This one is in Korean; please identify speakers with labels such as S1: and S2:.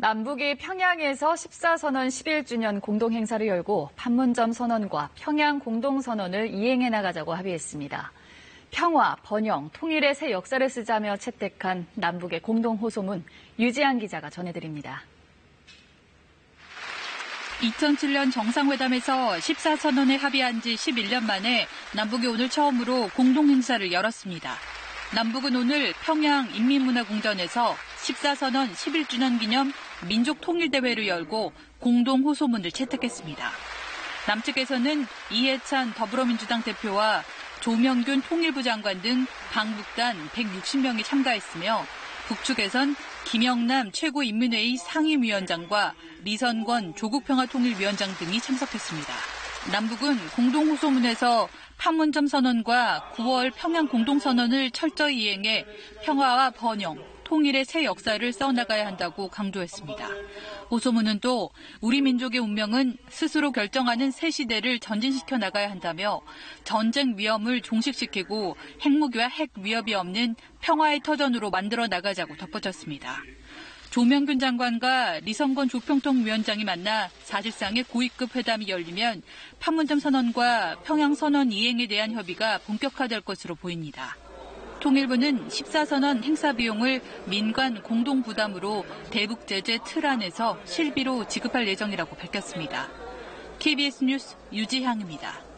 S1: 남북이 평양에서 14선언 11주년 공동행사를 열고 판문점 선언과 평양 공동선언을 이행해 나가자고 합의했습니다. 평화, 번영, 통일의 새 역사를 쓰자며 채택한 남북의 공동호소문 유지한 기자가 전해드립니다.
S2: 2007년 정상회담에서 14선언에 합의한 지 11년 만에 남북이 오늘 처음으로 공동행사를 열었습니다. 남북은 오늘 평양 인민문화공전에서 14선언 11주년 기념 민족통일대회를 열고 공동 호소문을 채택했습니다. 남측에서는 이해찬 더불어민주당 대표와 조명균 통일부 장관 등 방북단 160명이 참가했으며 북측에선 김영남 최고인민회의 상임위원장과 리선권 조국평화통일위원장 등이 참석했습니다. 남북은 공동호소문에서 판문점 선언과 9월 평양 공동선언을 철저히 이행해 평화와 번영, 통일의 새 역사를 써나가야 한다고 강조했습니다. 호소문은 또 우리 민족의 운명은 스스로 결정하는 새 시대를 전진시켜 나가야 한다며 전쟁 위험을 종식시키고 핵무기와 핵 위협이 없는 평화의 터전으로 만들어 나가자고 덧붙였습니다. 조명균 장관과 리성건 조평통 위원장이 만나 사실상의 고위급 회담이 열리면 판문점 선언과 평양 선언 이행에 대한 협의가 본격화될 것으로 보입니다. 통일부는 14선언 행사 비용을 민관 공동 부담으로 대북 제재 틀 안에서 실비로 지급할 예정이라고 밝혔습니다. KBS 뉴스 유지향입니다.